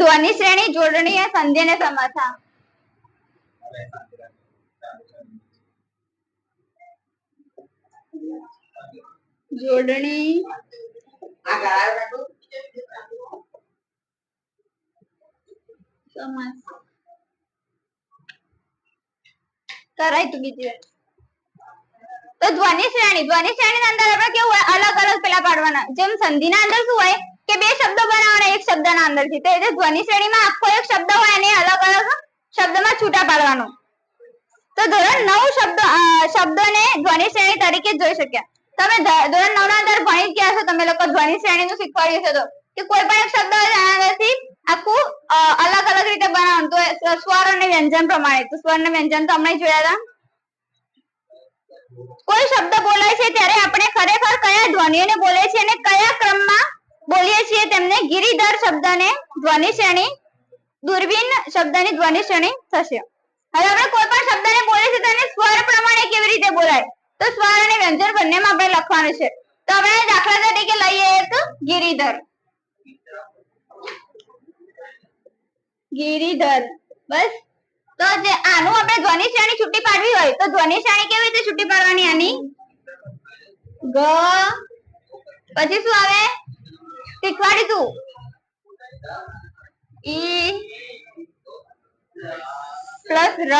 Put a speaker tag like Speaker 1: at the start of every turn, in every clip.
Speaker 1: ધ્વનિ શ્રેણી, જોડણી એ સંધિ અને સમાસા જોડણી
Speaker 2: કરાયો
Speaker 1: તું બીજી તો ધ્વનિ શ્રેણી ધ્વનિ શ્રેણી અંદર આપણે કેવું હોય? અલગ અલગ પેલા પાડવાના. જેમ સંધિ ના અંદર શું હોય? કે બે શબ્દો બનાવવાના, એક શબ્દના અંદરથી. તો એ જે ધ્વનિ શ્રેણીમાં આખો એક શબ્દ હોય એને અલગ અલગ શબ્દમાં છૂટા પાડવાનો. તો ધોરણ નવ શબ્દ શબ્દોને ધ્વનિ શ્રેણી તરીકે જોઈ શક્યા. તમે ધોરણ નવ ના અંદર ભણી ગયા છો, તમે લોકો ધ્વનિ શ્રેણી નું શીખવાડ્યું છે, તો. કે કોઈ પણ એક શબ્દ આનાથી આખું અલગ અલગ રીતે બનાવવાનું. તો સ્વર અને વ્યંજન પ્રમાણે. તો સ્વર અને વ્યંજન તો હમણાં જોયા હતા. કોઈ શબ્દ બોલાય છે, ત્યારે આપણે ખરેખર કયા ધ્વનિઓને બોલે છે અને કયા ક્રમમાં બોલીએ છીએ તેમને ગિરિધર શબ્દને ધ્વનિ શ્રેણી, દૂરબીન શબ્દની ધ્વનિ શ્રેણી થશે. હવે આપણે કોઈ પણ શબ્દને બોલીએ છીએ તેને સ્વર પ્રમાણે કેવી રીતે બોલાય? તો સ્વર અને વ્યંજન બંનેમાં આપણે લખવાનું છે. તો આપણે દાખલા તરીકે લઈએ તો ગિરિધર. ગિરિધર. બસ. તો જે આનું આપણે ધ્વનિ શ્રેણી છૂટી પાડવી હોય, તો ધ્વનિ શ્રેણી કેવી રીતે છૂટી પાડવાની આની? ગ. પછી શું આવે? શીખવાડીશું ઈ પ્લસ ર.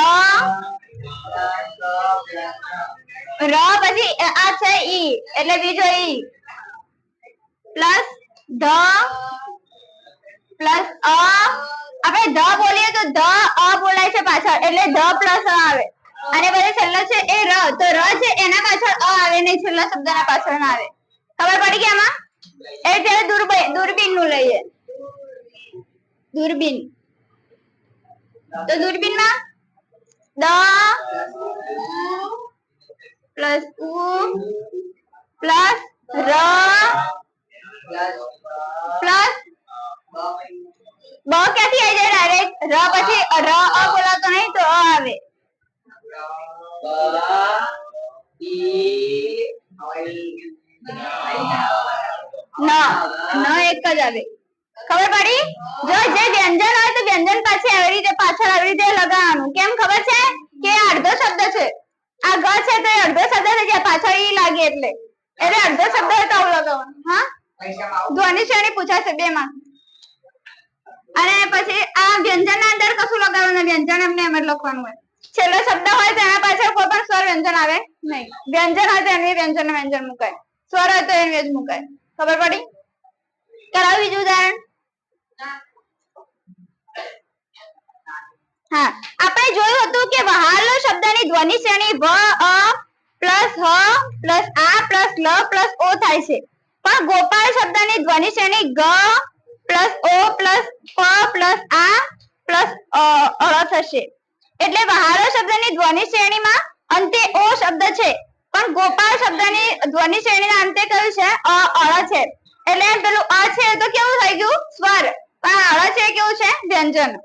Speaker 1: ર પછી આ છે ઈ, એટલે બીજો ઈ. પ્લસ ધ. પ્લસ અ. આપણે ધ બોલીએ તો ધ અ બોલાય છે પાછળ, એટલે ધ પ્લસ અ આવે. અને પછી છેલ્લો છે એ ર, તો ર છે એના પાછળ અ આવે, નહીં, છેલ્લા શબ્દના પાછળ ના આવે. ખબર પડી કે આમાં? એ ત્યારે દૂરબીન દૂરબીનનું લઈએ. દૂરબીન. તો દૂરબીનમાં દ, પ્લસ ઉ, પ્લસ ર, પ્લસ બ ક્યાંથી આવી જાય ડાયરેક્ટ ર પછી ર, અ બોલાતો નહીં તો અ આવે. ખબર પડી? જો જે વ્યંજન હોય તો વ્યંજન પાછળ આવી રીતે પાછળ આવી રીતે લગાવવાનું. કેમ ખબર છે? કે અડધો શબ્દ છે. આ ગ છે તો એ અડધો શબ્દ થઈ જાય, પાછળ ઈ લાગે એટલે. એટલે અડધો શબ્દ હોય તો લગાવવાનું. હા? ધ્વનિ શ્રેણી પૂછાશે બે માં અને પછી આ વ્યંજન ના અંદર કશું લગાવવાનું વ્યંજન એમને એમ જ લખવાનું હોય. છેલ્લો શબ્દ હોય તો એના પાછળ કોઈ પણ સ્વર વ્યંજન આવે નહીં. વ્યંજન હોય તો એની વ્યંજન વ્યંજન મુકાય. સ્વર હોય તો એની જ મુકાય. ખબર પડી? કરાવું બીજું ઉદાહરણ? હા. આપણે જોયું હતું કે વહાલો શબ્દની ધ્વનિ શ્રેણી વ, અ, પ્લસ, હ, પ્લસ, આ, પ્લસ, લ, પ્લસ, ઓ થાય છે. પણ ગોપાલ શબ્દની ધ્વનિ શ્રેણી ગ, પ્લસ, ઓ, પ્લસ, પ, પ્લસ, આ, પ્લસ અ થશે. એટલે વહાલો શબ્દની ધ્વનિ શ્રેણીમાં અંતે ઓ શબ્દ છે. પણ ગોપાલ શબ્દની ધ્વનિ શ્રેણીના અંતે કયું છે? અ, અળ છે. એટલે પેલું અ છે તો કેવું થઈ ગયું? સ્વર. પણ અળ છે કેવું છે? વ્યંજન.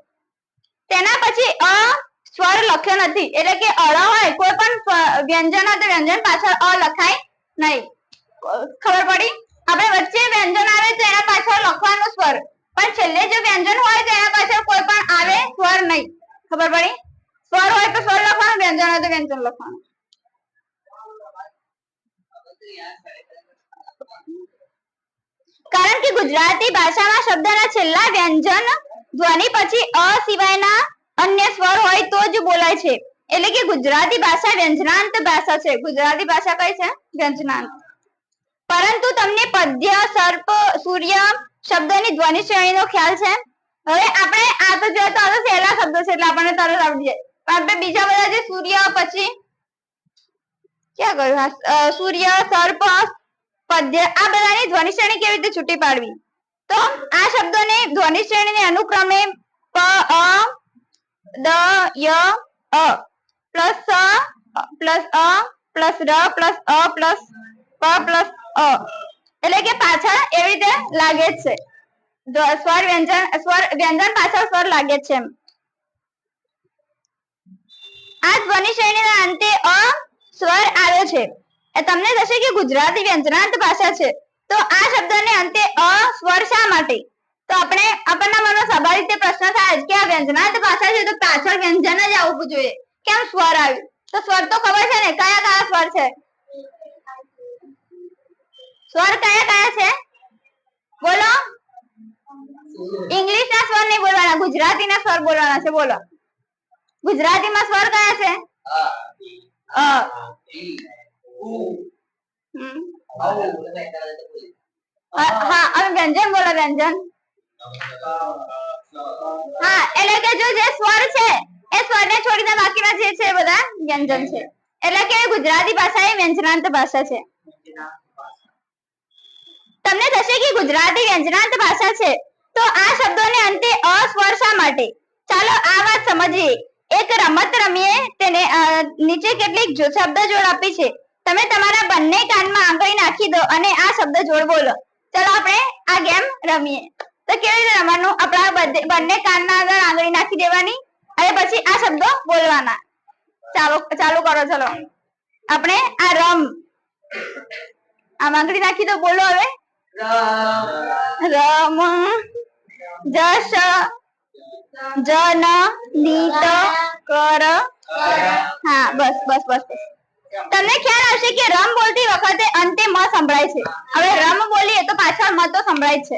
Speaker 1: તેના પછી અ, સ્વર લખ્યો નથી. એટલે કે અળ હોય, કોઈ પણ વ્યંજન હોય તો વ્યંજન પાછળ અ લખાય નહીં. ખબર પડી? આપણે વચ્ચે વ્યંજન આવે તો એના પાછળ લખવાનું સ્વર. પણ છેલ્લે જો વ્યંજન હોય તો એના પાછળ કોઈ પણ આવે સ્વર નહીં. ખબર પડી? સ્વર હોય તો સ્વર લખવાનું, વ્યંજન હોય તો વ્યંજન લખવાનું. કારણ કે ગુજરાતી ભાષામાં શબ્દના છેલ્લા વ્યંજન ધ્વનિ પછી અ સિવાયના અન્ય સ્વર હોય તો જ બોલાય છે. એટલે કે ગુજરાતી ભાષા વ્યંજનાંત ભાષા છે. ગુજરાતી ભાષા કઈ છે? વ્યંજનાંત. પરંતુ તમને પદ્ય, સર્પ, સૂર્ય શબ્દની ધ્વનિ શ્રેણીનો ખ્યાલ છે? હવે આપણે આ તો જોઈએ તો આ તો સહેલા શબ્દો છે, એટલે આપણને તરત આવડી જાય. પણ આપણે બીજા બધા જે સૂર્ય, પછી ક્યાં ગયું? આ? અ, સૂર્ય સર્પ પદ્ય આ બધાની ધ્વનિ શ્રેણી કેવી રીતે છૂટી પાડવી? તો આ શબ્દોને ધ્વનિ શ્રેણીને અનુક્રમે પ અ દ ય અ પ્લસ સ પ્લસ અ પ્લસ ર પ્લસ અ પ્લસ પ પ્લસ અ. એટલે કે પાછળ એવી રીતે લાગે જ છે. ધ- સ્વર વ્યંજન સ્વર વ્યંજન પાછળ સ્વર લાગે જ છે એમ. આ ધ્વનિ શ્રેણીના અંતે અ સ્વર આવ્યો છે. એ તમને થશે કે ગુજરાતી વ્યંજનાર્થ ભાષા છે. તો આ શબ્દને અંતે અ, સ્વર શા માટે? તો આપણે આપણના મનમાં સ્વાભાવિક રીતે પ્રશ્ન થાય કે આ વ્યંજનાર્થ ભાષા છે તો પાછળ વ્યંજન જ આવવું જોઈએ. કેમ સ્વર આવ્યું? તો સ્વર તો ખબર છે ને? કયા કયા સ્વર છે? સ્વર કયા કયા છે? બોલો. ઇંગ્લિશ ના સ્વર નહીં બોલવાના ગુજરાતી ના સ્વર બોલવાના છે. બોલો. ગુજરાતીમાં સ્વર કયા છે? વ્યંજન બોલો, વ્યંજન. હા, એટલે કે જો જે સ્વર છે, એ સ્વરને છોડીને બાકીના જે છે બધા વ્યંજન છે. એટલે કે ગુજરાતી ભાષા એ વ્યંજનાંત ભાષા છે. તમને થશે કે ગુજરાતી વ્યંજનાંત ભાષા છે, તો આ શબ્દોને અંતે અસ્વર શા માટે. ચાલો આ વાત સમજીએ. એક રમત રમીએ તેને નીચે કેટલીક શબ્દ જોડ આપી છે. તમે તમારા બંને કાનમાં આંગળી નાખી દો અને આ શબ્દ જોડ બોલો. ચાલો આપણે આ ગેમ રમીએ. તો કેવી રીતે રમવાનું? આપણા બંને કાનના આગળ આંગળી નાખી દેવાની અને પછી આ શબ્દો બોલવાના. ચાલો ચાલુ કરો ચલો. આપણે આ રમ. આમ આંગળી નાખી દો બોલો હવે. રમ. જશ. જન નીત કર હા, બસ બસ બસ બસ. તમને ખ્યાલ હશે કે રમ બોલતી વખતે અંતે મ સંભળાય છે. હવે રમ બોલીએ તો પાછળ મ તો સંભળાય છે.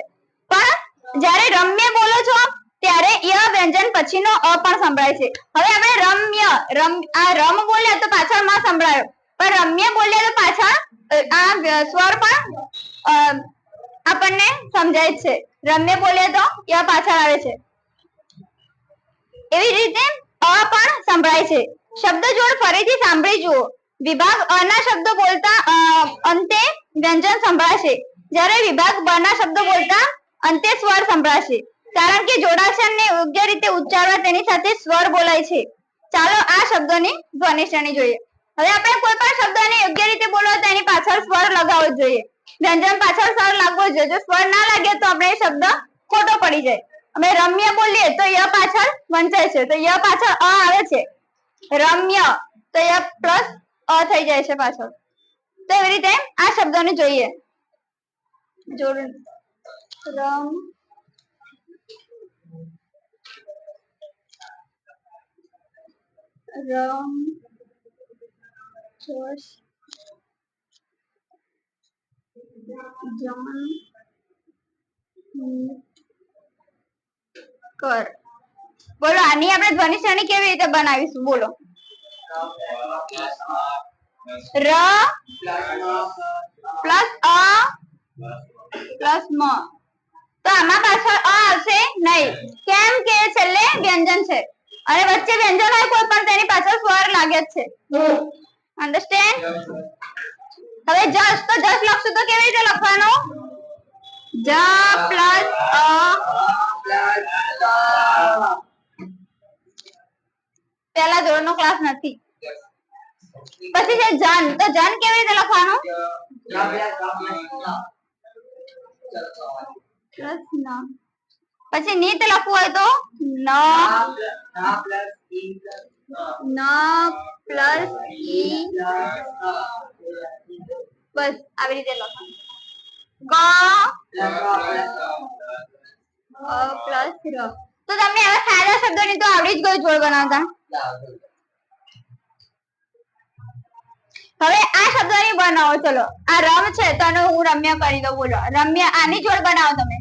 Speaker 1: પણ જ્યારે રમ્ય બોલો છો, ત્યારે ય વ્યંજન પછીનો અ પણ સંભળાય છે. હવે આપણે રમ્ય, રમ, આ રમ બોલ્યા તો પાછળ મ સંભળાયો. પણ રમ્ય બોલ્યા તો પાછળ આ સ્વર પણ આપણને સમજાય છે. રમ્ય બોલ્યા તો ય પાછળ આવે છે. એવી રીતે અ પણ સંભળાય છે. શબ્દ જોડ ફરીથી સાંભળી જુઓ. વિભાગ અ ના શબ્દો બોલતા અંતે વ્યંજન સંભળાશે જ્યારે વિભાગ બ ના શબ્દો બોલતા અંતે સ્વર સંભળાશે કારણ કે જોડાક્ષરને યોગ્ય રીતે ઉચ્ચારવા તેની સાથે સ્વર બોલાય છે. ચાલો આ શબ્દોની ધ્વનિ શ્રેણી જોઈએ. હવે આપણે કોઈ પણ શબ્દને યોગ્ય રીતે બોલવા તો એની પાછળ સ્વર લગાવવો જોઈએ. વ્યંજન પાછળ સ્વર લાગવો જોઈએ. જો સ્વર ના લાગે તો આપણે શબ્દ ખોટો પડી જાય. અમે રમ્ય બોલીએ તો ય પાછળ વંચાય છે, તો ય પાછળ અ આવે છે. રમ્ય, તો ય પ્લસ અ થઈ જાય છે પાછળ. તો એવી રીતે આ શબ્દોને જોઈએ. જોડ. રમ. રમ. જોશ. જમન કર. બોલો, આની આપણે ધ્વનિ શ્રેણી કેવી રીતે બનાવીશું? બોલો. ર પ્લસ અ પ્લસ મ. તો આમાં પાછળ અ આવશે નહીં. કેમ કે છેલ્લે વ્યંજન છે. અને વચ્ચે વ્યંજન હોય કોઈ પણ, તેની પાછળ સ્વર લાગે જ છે. અન્ડરસ્ટેન્ડ હવે જસ તો જસ લખશું તો કેવી રીતે લખવાનું? જ પ્લસ અ પેલા નો ક્લાસ નથી. પછી છે જન. તો જન કેવી રીતે લખવાનું? પછી નીત લખવું હોય તો? ન. ન પ્લસ ઈ બસ, આવી રીતે લખવાનું. ક પ્લસ તો તમને હવે સારા શબ્દોની તો આવડી જ ગયું જોડ બનાવતા હવે આ શબ્દોની બનાવો ચલો. આ રમ છે તો આનો હું રમ્યા કરી દઉં બોલો. રમ્યા આની જોડ બનાવો તમે.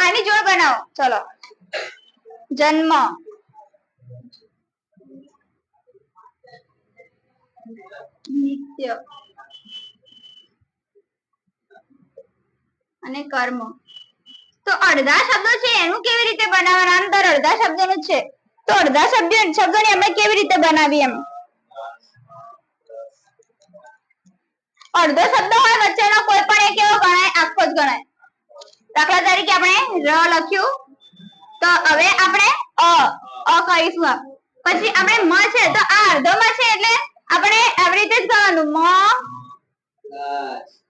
Speaker 1: આની જોડ બનાવો ચલો. જન્મ. નિત્ય. અને કર્મ. તો અડધા શબ્દો છે, એનું કેવી રીતે બનાવવાના? અંદર અડધા શબ્દોનું છે. તો અડધા શબ્દ, શબ્દોને આપણે કેવી રીતે બનાવીએ એમ? અડધો શબ્દ હોય, વચ્ચેનો કોઈ પણ એક એવો ગણાય, આખો જ ગણાય. દાખલા તરીકે આપણે ર લખ્યું. તો હવે આપણે અ અ કહીશું પછી આપણે મ છે, તો આ અડધો માં છે એટલે આપણે આવી રીતે જ ગણવાનું મ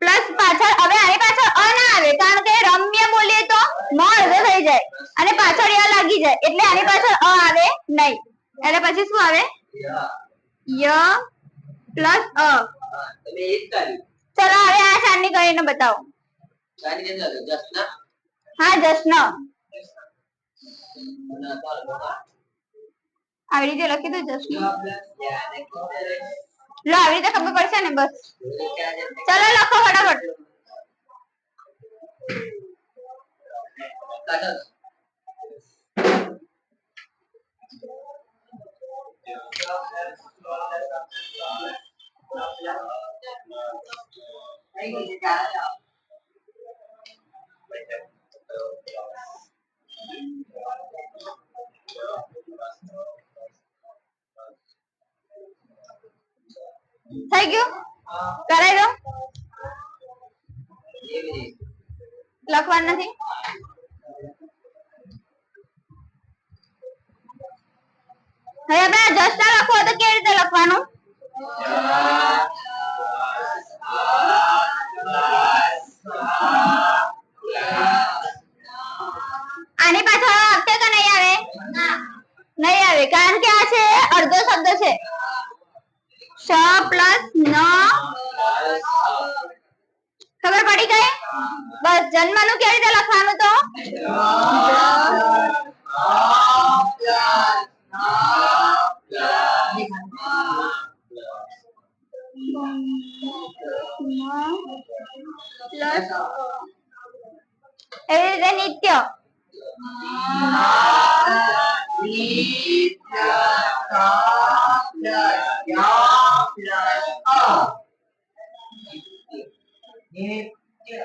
Speaker 1: પ્લસ પાછળ, હવે આની પાછળ અ ના આવે, કારણ કે રમ્ય બોલીએ તો મ અડધો થઈ જાય અને પાછળ ય લાગી જાય, એટલે આની પાછળ અ આવે નહીં. એટલે પછી શું આવે? ય પ્લસ અ. ચલો, હવે આ ચારની કરીને બતાવો. હા જશ્ન આવી રીતે લખી દો જશ્ન
Speaker 3: યા પ્લસ યા ને કિધરે
Speaker 1: લો આવી રીતે ખબર પડશે ને બસ
Speaker 3: ક્યાં છે
Speaker 1: ચલો લખો ફટાફટ
Speaker 3: કાઢો
Speaker 2: થઈ ગઈ છે ચાલો જાઓ.
Speaker 1: થઈ ગયું? કરાઈ દો લખવાનું નથી? હવે આપણે જસ્ટા લખો તો કેવી રીતે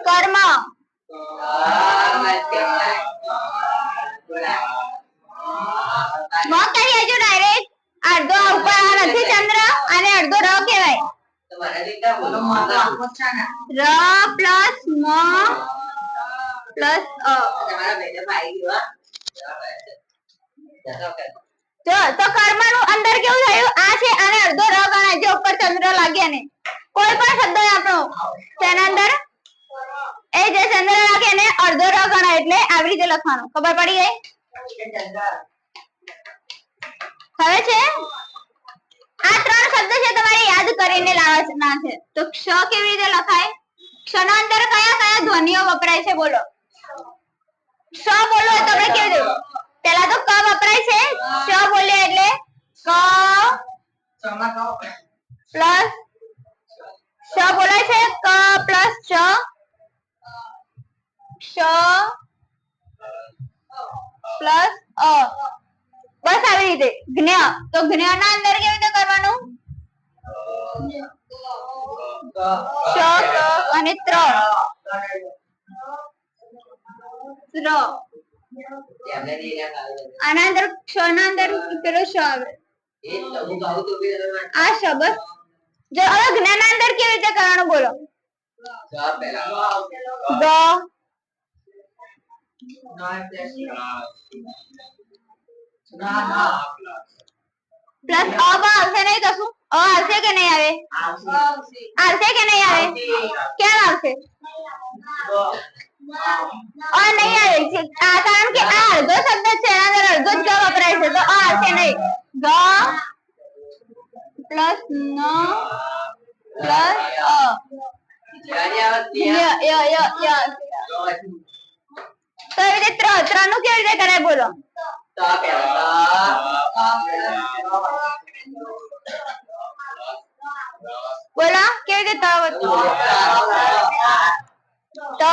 Speaker 1: કર્મ. મ કરી હજુ ડાયરેક્ટ અડધો ઉપર આ નથી ચંદ્ર અને અડધો ર કહેવાય. ર પ્લસ મ પ્લસ અ. જો, તો કર્મનું અંદર કેવું થયું? આ છે અને અડધો ર ગણાય. જે ઉપર ચંદ્ર લાગ્યા ને. કોઈ પણ શબ્દ આપણો. તેના અંદર એ જે ચંદ્ર રાખે એને અડધો ર ગણાય એટલે આવી રીતે લખવાનું. ખબર પડી ગઈ? હવે છે? આ ત્રણ શબ્દ છે તમારે યાદ કરીને લાવવાના છે. તો ક્ષ કેવી રીતે લખાય? ક્ષના અંદર કયા કયા ધ્વનિઓ વપરાય છે બોલો. ક્ષ બોલો તો આપણે કેવી રીતે પેલા તો ક વપરાય છે. ક્ષ બોલે એટલે ક પ્લસ ક્ષ બોલાય છે. ક પ્લસ ક્ષ ક્ષ પ્લસ અ બસ આવી રીતે. જ્ઞ તો જ્ઞ ના અંદર કેવી રીતે કરવાનું? ક્ષ ક અને ત્ર ત્ર આના અંદર ક્ષ ના અંદર પેલો શ આવે? આ શબ્દ જો હવે જ્ઞ ના અંદર કેવી રીતે કરવાનું બોલો? ગ. પ્લસ અ માં આવશે નહીં કશું અ આવશે કે નહીં આવે આવશે કે નહીં આવે કેમ આવશે અ નહીં આવે છે. આ કારણ કે આ અડધો શબ્દ છે એના અંદર અડધો જ ગ વપરાય છે તો અ આવશે નહીં ગ પ્લસ ન પ્લસ અ ય ય ય ય તો એવી રીતે ત્રણ ત્રણનું કેવી રીતે કરાય બોલો? બોલો, કેવી રીતે ત?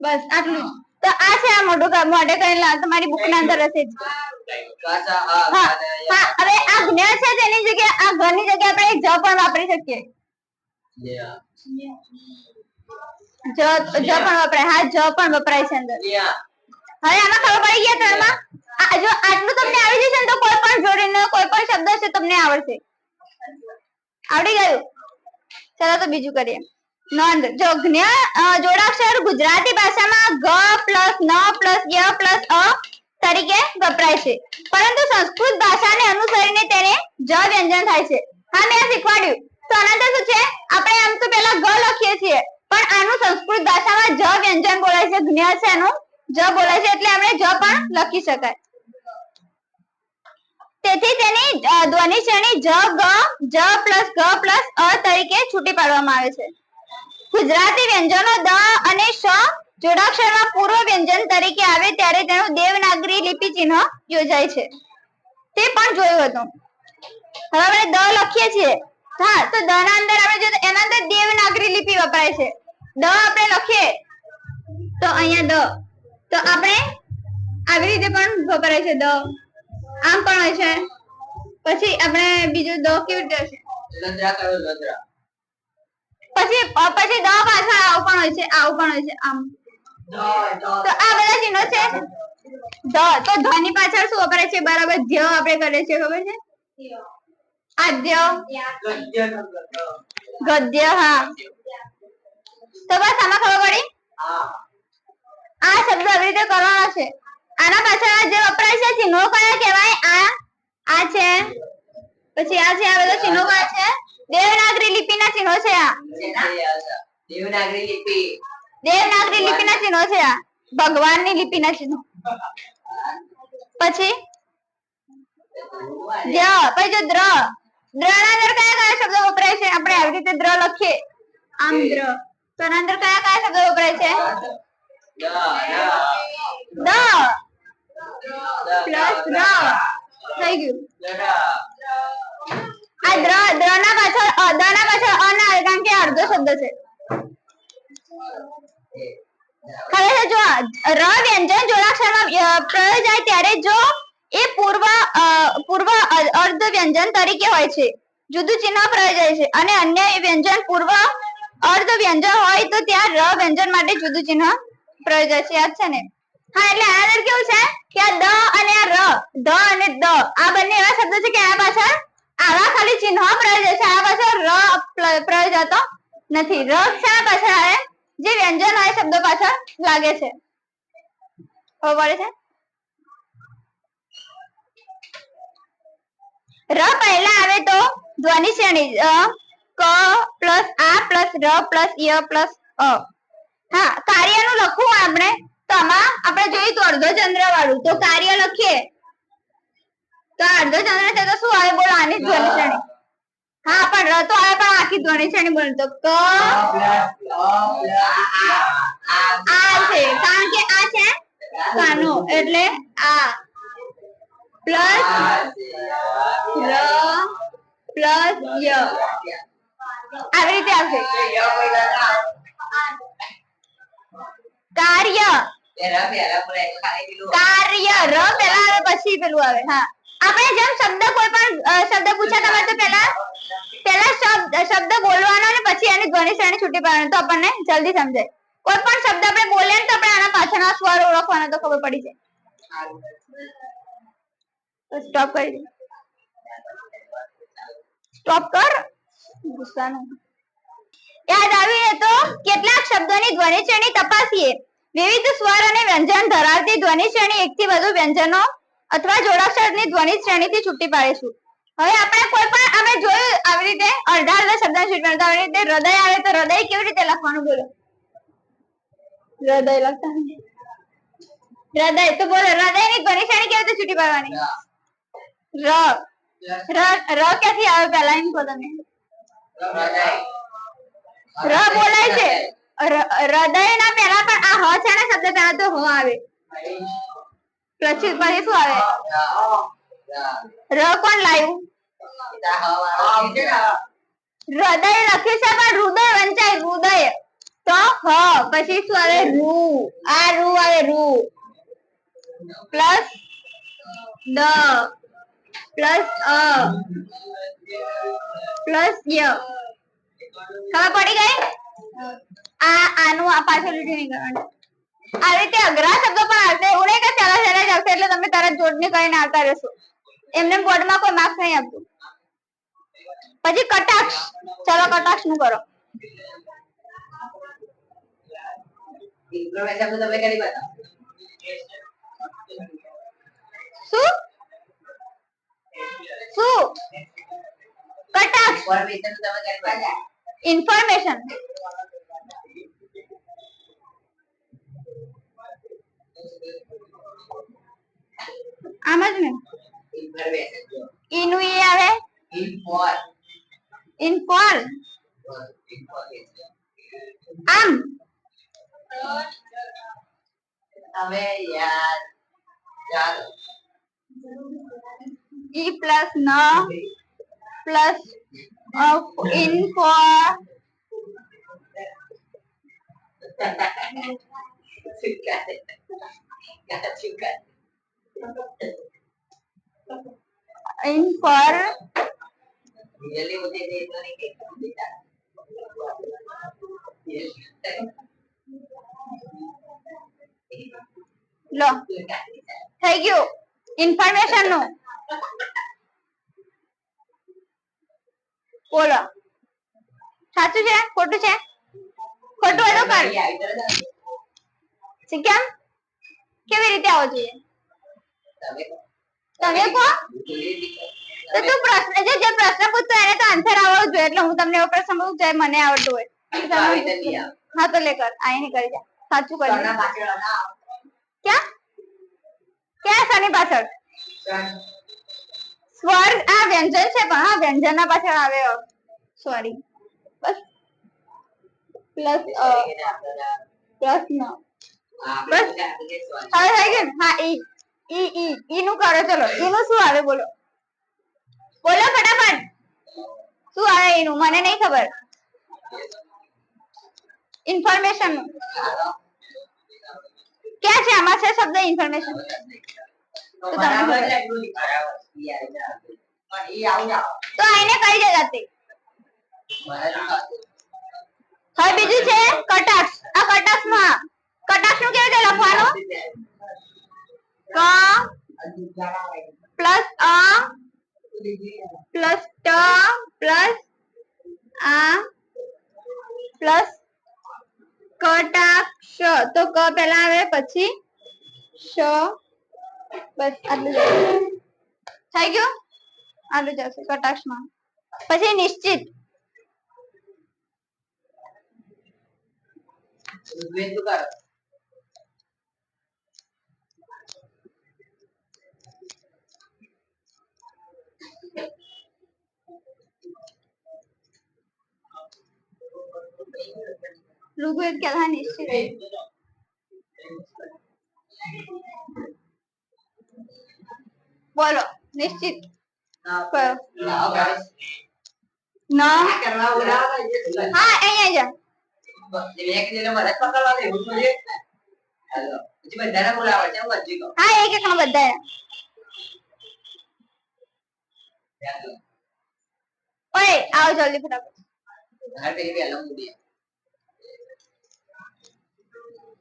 Speaker 1: બસ, આટલું તો આ છે આ કામ મોઢે કરીને તમારી બુક ના અંદર હશે હા હવે આ જ્ઞ છે તેની જગ્યાએ, આ ઘરની જગ્યાએ આપણે જ પણ વાપરી શકીએ. જ જ પણ વપરાય. હા જ પણ વપરાય છે અંદર. હવે આમાં ખબર પડી ગયા ત્રણમાં આ જો આટલું તમને આવી જશે ને તો કોઈ પણ જોડીને કોઈ પણ શબ્દ છે તમને આવડશે. આવડી ગયું? ચલો તો બીજું કરીએ. નોંધ જો જ્ઞ જોડાક્ષર ગુજરાતી ભાષામાં ગ પ્લસ ન પ્લસ ય પ્લસ અ તરીકે વપરાય છે. પરંતુ સંસ્કૃત ભાષાને અનુસરીને તેને જ વ્યંજન થાય છે. હા મેં શીખવાડ્યું. તો આના અંદર શું છે? આપણે આમ તો પહેલા ગ લખીએ છીએ, પણ આનું સંસ્કૃત ભાષામાં જ વ્યંજન બોલાય છે જ્ઞ છે એનું. જ બોલાય છે એટલે આપણે જ પણ લખી શકાય. તેથી તેની ધ્વનિ શ્રેણી જ, ગ, જ પ્લસ ગ પ્લસ અ તરીકે છૂટી પાડવામાં આવે છે. ગુજરાતી વ્યંજનો દ અને શ જોડાક્ષરમાં પૂર્વ વ્યંજન તરીકે આવે ત્યારે તેનું દેવનાગરી લિપિ ચિહ્ન યોજાય છે. તે પણ જોયું હતું. હવે આપણે દ લખીએ છીએ. હા તો દ ના અંદર આપણે જો એના અંદર દેવનાગરી લિપિ વપરાય છે. દ આપણે લખીએ. તો અહીંયા દ. તો આપણે આવી રીતે પણ વપરાય છે દ. આમ પણ હોય છે. પછી આપણે બીજું દ કેવી રીતે હશે?
Speaker 3: કરો
Speaker 1: પછી પછી દ પાછળ આવું પણ હોય છે આવું પણ હોય છે આમ. તો આ બધા ચિહ્નો છે. ધ તો ધ ની પાછળ શું વપરાય છે? બરાબર ધ્ય આપણે કરીએ છીએ ખબર છે? આદ્ય ગદ્ય હા તો બસ આમાં ખબર પડી આ શબ્દ આવી રીતે કરવાનો છે આના પાછળ જે વપરાય છે ચિહ્નો કયા કહેવાય આ આ છે પછી આ છે આ બધા ચિહ્નો કયા છે દેવનાગરી લિપિના ચિહ્નો છે આ
Speaker 3: દેવનાગરી લિપિ
Speaker 1: દેવનાગરી લિપિના ચિહ્નો છે આ ભગવાનની લિપિના ચિહ્નો પછી જ પછી જો દ્ર આ દ્ર દ્ર. ના પાછળ દ. પાછળ, અ ના કે અડધો શબ્દ છે. ખરેખર જો ર વ્યંજન જોડાક્ષરમાં પ્રયોજાય ત્યારે જો એ પૂર્વ પૂર્વ અર્ધ વ્યંજન તરીકે હોય છે. જુદું ચિહ્ન પ્રયોજાય છે. અને અન્ય વ્યંજન પૂર્વ અર્ધ વ્યંજન હોય તો ત્યાં ર વ્યંજન માટે જુદું ચિહ્ન પ્રયોજાય છે. યાદ છે ને? હા, એટલે આના અંદર કેવું છે? કે આ દ અને આ ર, ધ અને દ, આ બંને એવા શબ્દો છે કે આ પાછળ આવા ખાલી ચિહ્ન પ્રયોજાય છે. આ પાછળ ર પ્રયોજાતો નથી. ર શા પાછળ આવે જે વ્યંજન હોય શબ્દો પાછળ લાગે છે. ખબર પડે છે? ર પહેલા આવે તો ધ્વનિ શ્રેણી અ, ક પ્લસ આ પ્લસ ર પ્લસ ય પ્લસ અ. હા કાર્યનું લખવું આપણે તો આમાં આપણે જોયું તો અર્ધો ચંદ્ર વાળું તો કાર્ય લખીએ. તો આ અર્ધો ચંદ્ર છે તો શું આવે? બોલો આની ધ્વનિ શ્રેણી. હા પણ ર તો આવે પણ આખી ધ્વનિ શ્રેણી બોલો તો. ક આ છે કારણ કે આ છે કાનો એટલે આ. પ્લસ પ્લસ ય આવી રીતે આવશે કાર્ય કાર્ય ર પેલા આવે પછી પેલું આવે હા આપણે જેમ શબ્દ કોઈ પણ અ, શબ્દ પૂછ્યા તમે તો પેલા પેલા શબ્દ શબ્દ બોલવાનો અને પછી એની ધ્વનિ શ્રેણી છૂટી પાડવાની તો આપણને જલ્દી સમજાય કોઈ પણ શબ્દ આપણે બોલીએ ને તો આપણે આના પાછળના સ્વર ઓળખવાના તો ખબર પડી જાય તો સ્ટોપ કરી દે સ્ટોપ કર. ગુસ્સાનો. યાદ આવીને તો કેટલાક શબ્દોની ધ્વનિ શ્રેણી તપાસીએ. વિવિધ સ્વર અને વ્યંજન ધરાવતી ધ્વનિ શ્રેણી એકથી વધુ વ્યંજનો અથવા જોડાક્ષરની ધ્વનિ શ્રેણીથી છૂટી પાડીશું. હવે આપણે કોઈ પણ અમે જોયું આવી રીતે અડધા અડધા શબ્દ છૂટી પાડતા આવી રીતે હૃદય આવે તો હૃદય કેવી રીતે લખવાનું બોલો? હૃદય લખતા. હૃદય તો બોલો હૃદયની ધ્વનિ શ્રેણી કેવી રીતે છૂટી પાડવાની? ર. ર ર ક્યાંથી આવે પહેલા એમ કહો તમે. ર બોલાય છે? ર- હૃદયના પહેલા પણ આ હ છે ને શબ્દ? પહેલા તો હ આવે. પછી પછી શું આવે? ર કોણ લાવ્યું હૃદય લખ્યું છે પણ હૃદય વંચાય હૃદય તો હ, પછી શું આવે? રૂ. આ રૂ આવે રૂ. પ્લસ દ. પ્લસ અ પ્લસ ય ખબર પડી ગઈ? આ આનું આ પાછળ નહીં કરવાની. આવી રીતે અઘરા શબ્દો પણ આવશે. એવું નહીં કે સહેલા જ આવશે એટલે તમે તરત જોડણી કરીને આવતા રહેશો. એમને બોર્ડમાં કોઈ માર્ક્સ નહીં આપતું. પછી કટાક્ષ. ચલો કટાક્ષનું કરો.
Speaker 3: ઇન્ફોર્મેશન તો તમે કરી બતાવો
Speaker 1: શું? શું કટાક્ષ
Speaker 3: ઇન્ફોર્મેશન તો તમે કરી બતાવો
Speaker 1: ઇન્ફોર્મેશન આમ જ ને
Speaker 3: Information જો.
Speaker 1: ઈ નું ઈ આવે
Speaker 3: Infor.
Speaker 1: ઇન્ફોલ
Speaker 3: Information.
Speaker 1: આમ
Speaker 3: હવે યાર ચાલો
Speaker 1: G
Speaker 3: plus na plus of in for in
Speaker 1: for Lo. Thank you. Information no बोलो साचू छे खोटू छे खोटू वालों का ठीक है क्या मेरी तैयार हो चुकी तबे को तो तू प्रश्न जब जब प्रश्न पूछते हैं ना तो आंसर आवाज़ जो है तो हम तुमने वो प्रश्न पूछ जाए मने आवाज़ दो हाँ तो लेकर आई नहीं करी जा साचू करी क्या ક્યાં શાની પાછળ? સ્વર આ વ્યંજન છે પણ હા વ્યંજન ના પાછળ આવે સોરી બસ. પ્લસ પ્રશ્ન. હવે થઈ ગયું? હા, ઈ ઈ ઈ ઈ નું કરો ચલો ઈ નું શું આવે? બોલો. બોલો ફટાફટ. શું આવે એનું મને નહીં ખબર. ઇન્ફોર્મેશનનું. ક્યાં છે આમાં છે શબ્દ ઇન્ફોર્મેશન તો આઈને કરી દે જાતે હવે બીજું છે કટાક્ષ આ કટાક્ષમાં કટાક્ષનું કેવી રીતે લખવાનું ક પ્લસ અ પ્લસ ટ પ્લસ આ પ્લસ કટાક્ષ. તો ક પહેલા આવે, પછી શ. બસ, આટલું જ આવશે. થઈ ગયું? આટલું જ આવશે, કટાક્ષમાં. પછી નિશ્ચિત. ઋગ્વેદ કહેતા નિશ્ચિત બોલો નિશ્ચિત ન હા અહીંયા જા હા એક એક માં બધા ઓય આવો જલ્દી ફટાફટ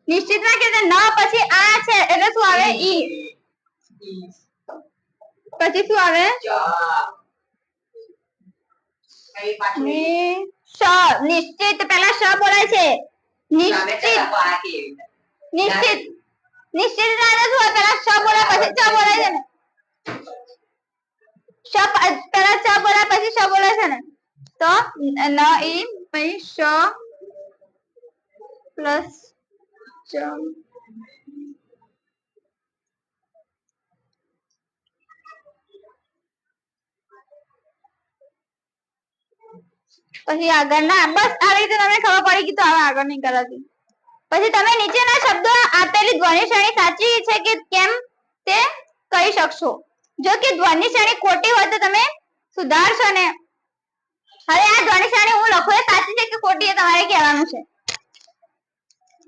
Speaker 1: નિશ્ચિતમાં કે ન, પછી આ છે, એટલે શું આવે? ઈ. પછી શું આવે? નિશ્ચિત, પેલા શ બોલાય છે. નિશ્ચિત. નિશ્ચિત. નિશ્ચિત પેલા શ બોલાય, પછી ચ બોલાય છે ને. પેલા ચ બોલાય, પછી શ બોલાય છે ને. તો, ન, ઈ, પછી શ, પ્લસ ચ પછી આગળના બસ આવી રીતે તમને ખબર પડી ગઈ તો હવે આગળ નહીં કરાતી પછી તમે નીચેના શબ્દો આપેલી ધ્વનિ શ્રેણી સાચી છે કે કેમ તે કહી શકશો. જો કે ધ્વનિ શ્રેણી ખોટી હોય તો તમે સુધારશો ને. હવે આ ધ્વનિ શ્રેણી હું લખું એ સાચી છે કે ખોટી એ તમારે કહેવાનું છે.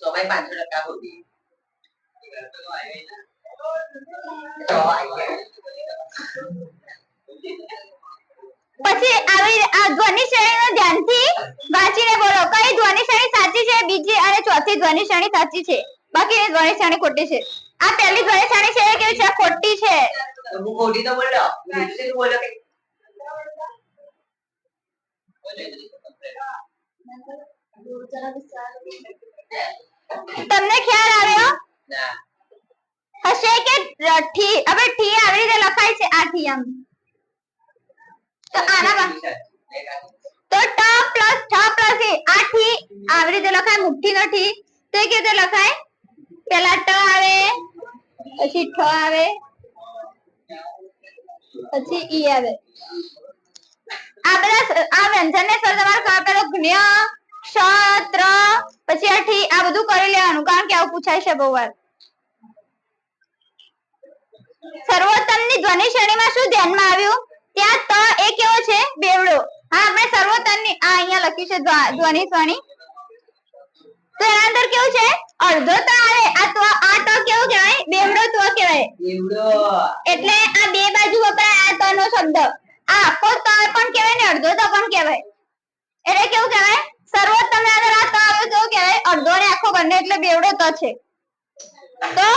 Speaker 1: શ્રેણી સાચી. પછી આવી આ ધ્વનિ શ્રેણીનો ધ્યાનથી વાંચીને બોલો. કઈ ધ્વનિ શ્રેણી સાચી છે, બીજી અને ચોથી ધ્વનિ શ્રેણી સાચી છે? બાકી ધ્વનિ શ્રેણી ખોટી છે. આ પહેલી ધ્વનિ શ્રેણી છે કેવી છે? ખોટી છે.
Speaker 3: કે
Speaker 1: તમને ખ્યાલ આવ્યો?
Speaker 3: ના.
Speaker 1: હશે કે ઠી હવે ઠી આવી રીતે લખાય છે આ ઠી આમ તો આના તો ટ પ્લસ ઠ પ્લસ એ આ ઠી આવી રીતે લખાય મુઠ્ઠીનો ઠી. તો એ કેવી રીતે લખાય? પેલા ટ આવે પછી ઠ આવે પછી ઈ આવે. આ બધા આ આ વ્યંજનને સર તમારે ખબર પેલો જ્ઞ ક્ષત્ર. પછી આ ઠી આ બધું કરી લેવાનું. કારણ કે આવું પૂછાય છે બહુ વાર. સર્વોત્તમની ધ્વનિ શ્રેણીમાં શું ધ્યાનમાં આવ્યું? ત્યાં ત એ કેવો છે? બેવડો. હા આપણે સર્વોત્તમની આ અહીંયા લખ્યું છે ધ્વનિ શ્રેણી. તો એના અંદર કેવું છે? અડધો ત આવે. આ તો આ ત કેવું કહેવાય? બેવડો ત કહેવાય. એટલે આ બે બાજુ વપરાય આ ત નો શબ્દ. આ આખો ત પણ કહેવાય ને અડધો ત પણ કહેવાય. એટલે કેવું કહેવાય? સર્વોત્તમની અંદર આ ત આવે તો કહેવાય અડધો ને આખો બંને એટલે બેવડો ત છે. તો,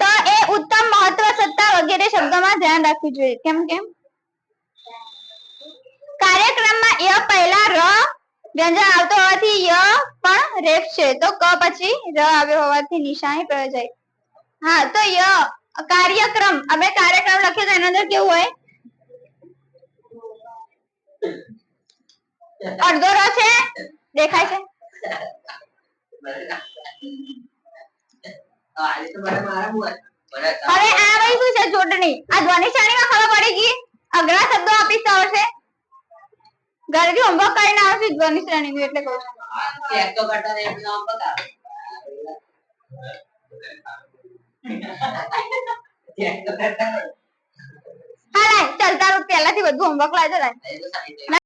Speaker 1: ત એ ઉત્તમ મહત્વ સત્તા વગેરે શબ્દોમાં ધ્યાન રાખવું જોઈએ. કેમ કેમ? કાર્યક્રમમાં ય પહેલા ર વ્યંજન આવતો હોવાથી ય પણ રેફ છે. તો ક પછી ર આવ્યો હોવાથી નિશાની પ્રયોજાય. હા, તો ય, કાર્યક્રમ. આપણે કાર્યક્રમ લખ્યો તો એના અંદર કેવું હોય? અડધો ર છે. દેખાય છે? હવે આ ભાઈ શું છે જોડણી આ ધ્વનિ શ્રેણીમાં ખબર પડી ગઈ? અઘરા શબ્દો આપી તો આવશે ઘરેથી હોમવર્ક કરીને આવશે ધ્વનિ શ્રેણી એટલે કહું
Speaker 3: ચેક તો કરતા નહીં એમનું નામ બતાવો ચેક તો કરતા
Speaker 1: બધું હોમવર્ક લાવજો.